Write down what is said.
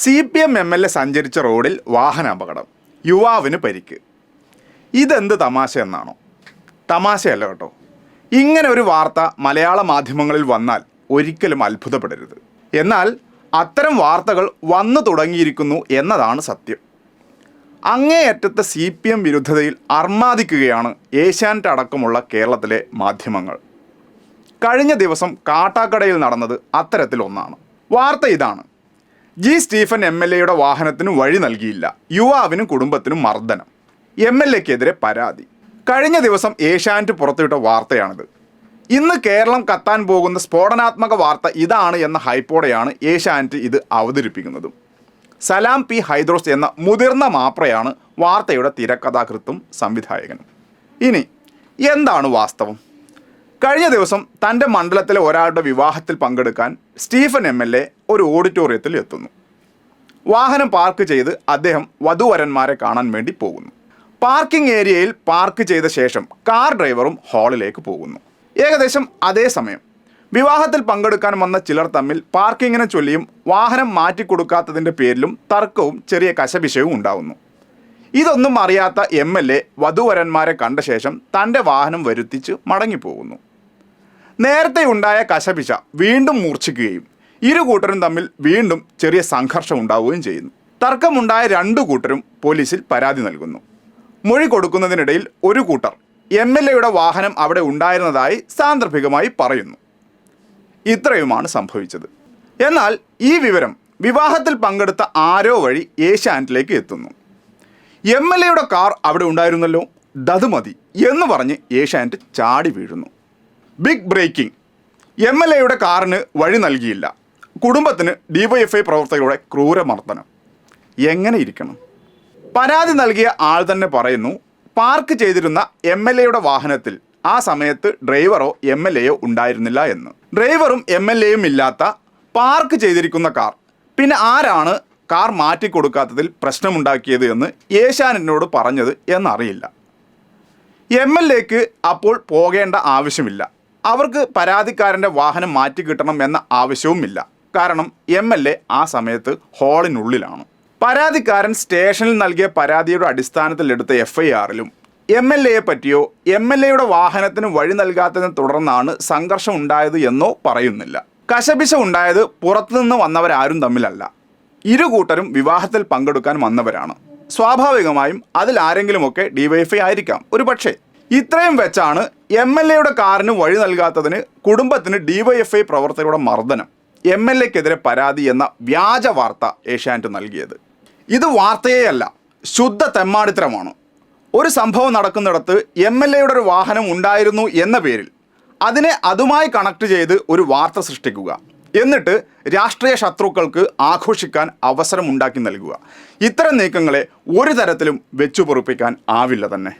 C P M M L A സഞ്ചരിച്ച റോഡിൽ വാഹനാപകടം. യുവാവിന് പരിക്ക്. ഇതെന്ത് തമാശ എന്നാണോ? തമാശയല്ല കേട്ടോ. ഇങ്ങനെ ഒരു വാർത്ത മലയാള മാധ്യമങ്ങളിൽ വന്നാൽ ഒരിക്കലും അത്ഭുതപ്പെടരുത്. എന്നാൽ അത്തരം വാർത്തകൾ വന്നു തുടങ്ങിയിരിക്കുന്നു എന്നതാണ് സത്യം. അങ്ങേയറ്റത്തെ സി പി എം വിരുദ്ധതയിൽ അർമാദിക്കുകയാണ് ഏഷ്യാനെറ്റ് അടക്കമുള്ള കേരളത്തിലെ മാധ്യമങ്ങൾ. കഴിഞ്ഞ ദിവസം കാട്ടാക്കടയിൽ നടന്നത് അത്തരത്തിലൊന്നാണ്. വാർത്ത ഇതാണ്. ജി സ്റ്റീഫൻ എം എൽ എയുടെ വാഹനത്തിന് വഴി നൽകിയില്ല. യുവാവിനും കുടുംബത്തിനും മർദ്ദനം. എം എൽ എക്കെതിരെ പരാതി. കഴിഞ്ഞ ദിവസം ഏഷ്യാനെറ്റ് പുറത്തുവിട്ട വാർത്തയാണിത്. ഇന്ന് കേരളം കത്താൻ പോകുന്ന സ്ഫോടനാത്മക വാർത്ത ഇതാണ് എന്ന ഹൈപ്പോടെയാണ് ഏഷ്യാനെറ്റ് ഇത് അവതരിപ്പിക്കുന്നതും. സലാം പി ഹൈദ്രോസ് എന്ന മുതിർന്ന മാപ്രയാണ് വാർത്തയുടെ തിരക്കഥാകൃത്തും സംവിധായകനും. ഇനി എന്താണ് വാസ്തവം? കഴിഞ്ഞ ദിവസം തന്റെ മണ്ഡലത്തിലെ ഒരാളുടെ വിവാഹത്തിൽ പങ്കെടുക്കാൻ സ്റ്റീഫൻ എം എൽ എ ഒരു ഓഡിറ്റോറിയത്തിൽ എത്തുന്നു. വാഹനം പാർക്ക് ചെയ്ത് അദ്ദേഹം വധുവരന്മാരെ കാണാൻ വേണ്ടി പോകുന്നു. പാർക്കിംഗ് ഏരിയയിൽ പാർക്ക് ചെയ്ത ശേഷം കാർ ഡ്രൈവറും ഹാളിലേക്ക് പോകുന്നു. ഏകദേശം അതേ സമയം വിവാഹത്തിൽ പങ്കെടുക്കാൻ വന്ന ചിലർ തമ്മിൽ പാർക്കിങ്ങിനെ ചൊല്ലിയും വാഹനം മാറ്റിക്കൊടുക്കാത്തതിന്റെ പേരിലും തർക്കവും ചെറിയ കശപിശവും ഉണ്ടാവുന്നു. ഇതൊന്നും അറിയാത്ത എം എൽ എ വധുവരന്മാരെ കണ്ട ശേഷം തന്റെ വാഹനം വരുത്തിച്ച് മടങ്ങിപ്പോകുന്നു. നേരത്തെ ഉണ്ടായ കശപിശ വീണ്ടും മൂർച്ഛിക്കുകയും ഇരു കൂട്ടരും തമ്മിൽ വീണ്ടും ചെറിയ സംഘർഷം ഉണ്ടാവുകയും ചെയ്യുന്നു. തർക്കമുണ്ടായ രണ്ടു കൂട്ടരും പോലീസിൽ പരാതി നൽകുന്നു. മൊഴി കൊടുക്കുന്നതിനിടയിൽ ഒരു കൂട്ടർ എം എൽ എയുടെ വാഹനം അവിടെ ഉണ്ടായിരുന്നതായി സാന്ദർഭികമായി പറയുന്നു. ഇത്രയുമാണ് സംഭവിച്ചത്. എന്നാൽ ഈ വിവരം വിവാഹത്തിൽ പങ്കെടുത്ത ആരോ വഴി ഏഷ്യാനെറ്റിലേക്ക് എത്തുന്നു. എം എൽ എയുടെ കാർ അവിടെ ഉണ്ടായിരുന്നല്ലോ. ദതുമതി എന്ന് പറഞ്ഞ് ഏഷ്യാനെറ്റ് ചാടി വീഴുന്നു. ബിഗ് ബ്രേക്കിംഗ് എം എൽ എയുടെ കാറിന് വഴി നൽകിയില്ല. കുടുംബത്തിന് ഡിവൈഎഫ്ഐ പ്രവർത്തകരുടെ ക്രൂരമർദ്ദനം എങ്ങനെ ഇരിക്കണം? പരാതി നൽകിയ ആൾ തന്നെ പറയുന്നു പാർക്ക് ചെയ്തിരുന്ന എം എൽ എയുടെ വാഹനത്തിൽ ആ സമയത്ത് ഡ്രൈവറോ എം എൽ എയോ ഉണ്ടായിരുന്നില്ല എന്ന്. ഡ്രൈവറും എം എൽ എയും ഇല്ലാത്ത പാർക്ക് ചെയ്തിരിക്കുന്ന കാർ. പിന്നെ ആരാണ് കാർ മാറ്റിക്കൊടുക്കാത്തതിൽ പ്രശ്നമുണ്ടാക്കിയത് എന്ന് ഏഷ്യാനെറ്റിനോട് പറഞ്ഞത് എന്നറിയില്ല. എം എൽ എക്ക് അപ്പോൾ പോകേണ്ട ആവശ്യമില്ല. അവർക്ക് പരാതിക്കാരന്റെ വാഹനം മാറ്റി കിട്ടണം എന്ന ആവശ്യവുമില്ല. കാരണം എം എൽ എ ആ സമയത്ത് ഹാളിനുള്ളിലാണ്. പരാതിക്കാരൻ സ്റ്റേഷനിൽ നൽകിയ പരാതിയുടെ അടിസ്ഥാനത്തിൽ എടുത്ത എഫ് ഐ ആറിലും എം എൽ എയെ പറ്റിയോ എം എൽ എയുടെ വാഹനത്തിന് വഴി നൽകാത്തതിനെ തുടർന്നാണ് സംഘർഷം ഉണ്ടായത് എന്നോ പറയുന്നില്ല. കശപിശ ഉണ്ടായത് പുറത്തുനിന്ന് വന്നവരാരും തമ്മിലല്ല. ഇരു കൂട്ടരും വിവാഹത്തിൽ പങ്കെടുക്കാൻ വന്നവരാണ്. സ്വാഭാവികമായും അതിൽ ആരെങ്കിലുമൊക്കെ ഡിവൈഎഫ്ഐ ആയിരിക്കാം. ഒരു പക്ഷേ ഇത്രയും വെച്ചാണ് എം എൽ എയുടെ കാറിന് വഴി നൽകാത്തതിന് കുടുംബത്തിന് ഡിവൈഎഫ്ഐ പ്രവർത്തകരുടെ മർദ്ദനം. എം എൽ എക്കെതിരെ പരാതി എന്ന വ്യാജ വാർത്ത ഏഷ്യാനെറ്റ് നൽകിയത്. ഇത് വാർത്തയേയല്ല ശുദ്ധ തെമ്മാടിത്തരമാണ്. ഒരു സംഭവം നടക്കുന്നിടത്ത് എം എൽ എയുടെ ഒരു വാഹനം ഉണ്ടായിരുന്നു എന്ന പേരിൽ അതിനെ അതുമായി കണക്ട് ചെയ്ത് ഒരു വാർത്ത സൃഷ്ടിക്കുക. എന്നിട്ട് രാഷ്ട്രീയ ശത്രുക്കൾക്ക് ആഘോഷിക്കാൻ അവസരം ഉണ്ടാക്കി നൽകുക. ഇത്തരം നീക്കങ്ങളെ ഒരു തരത്തിലും വെച്ചുപൊറുപ്പിക്കാൻ ആവില്ല തന്നെ.